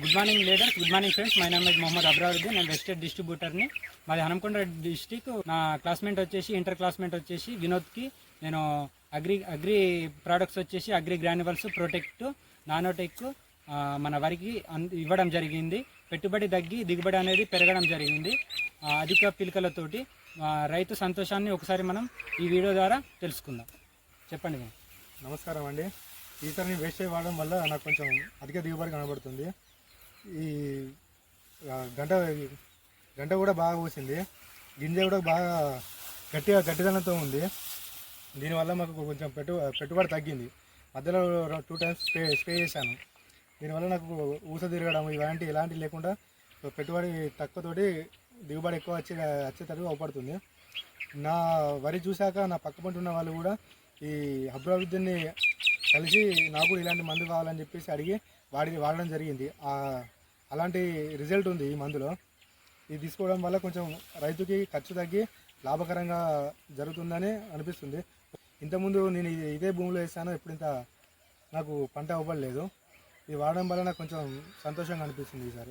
Good morning leaders good morning friends my name is Mohammed Abraruddin నేను vested డిస్ట్రిబ్యూటర్ని మాది Hanumakonda district నా classmate వచ్చేసి ఇంటర్ క్లాస్మేట్ వచ్చేసి వినోద్కి నేను అగ్రి అగ్రి ప్రోడక్ట్స్ వచ్చేసి అగ్రి గ్రాన్యువల్స్ ప్రొటెక్ట్ నానోటెక్ మన వరికి అన్- ఇవ్వడం జరిగింది. పెట్టుబడి తగ్గి దిగుబడి అనేది పెరగడం జరిగింది. అధిక పిలకలతోటి రైతు సంతోషాన్ని ఒకసారి మనం ఈ వీడియో ద్వారా తెలుసుకుందాం. చెప్పండి నమస్కారం అండి. ఈసారి వేస్ట్ వాడడం వల్ల నాకు కొంచెం అధిక దిగుబడి కనబడుతుంది. ఈ గంట గంట కూడా బాగా పోసింది. గింజ కూడా బాగా గట్టిగా గట్టిదనంతో ఉంది. దీనివల్ల మాకు కొంచెం పెట్టు పెట్టుబడి తగ్గింది. మధ్యలో టూ టైమ్స్ స్ప్రే స్ప్రే చేశాను. దీనివల్ల నాకు ఊస తిరగడం ఇలాంటి ఇలాంటివి లేకుండా పెట్టుబడి తక్కువతోటి దిగుబడి ఎక్కువ వచ్చే వచ్చేటట్టు అవపడుతుంది. నా వరి చూశాక నా పక్క పంట ఉన్న వాళ్ళు కూడా ఈ అభివృద్ధిని కలిసి నాకు కూడా ఇలాంటి మందు కావాలని చెప్పేసి అడిగి వాడి వాడడం జరిగింది. అలాంటి రిజల్ట్ ఉంది ఈ మందులో. ఇది తీసుకోవడం వల్ల కొంచెం రైతుకి ఖర్చు తగ్గి లాభకరంగా జరుగుతుందని అనిపిస్తుంది. ఇంతకుముందు నేను ఇది- ఇదే భూమిలో వేసాను ఇప్పుడు ఇంత నాకు పంట అవ్వలేదు ఇది వాడడం వల్ల నాకు కొంచెం సంతోషంగా అనిపిస్తుంది ఈసారి.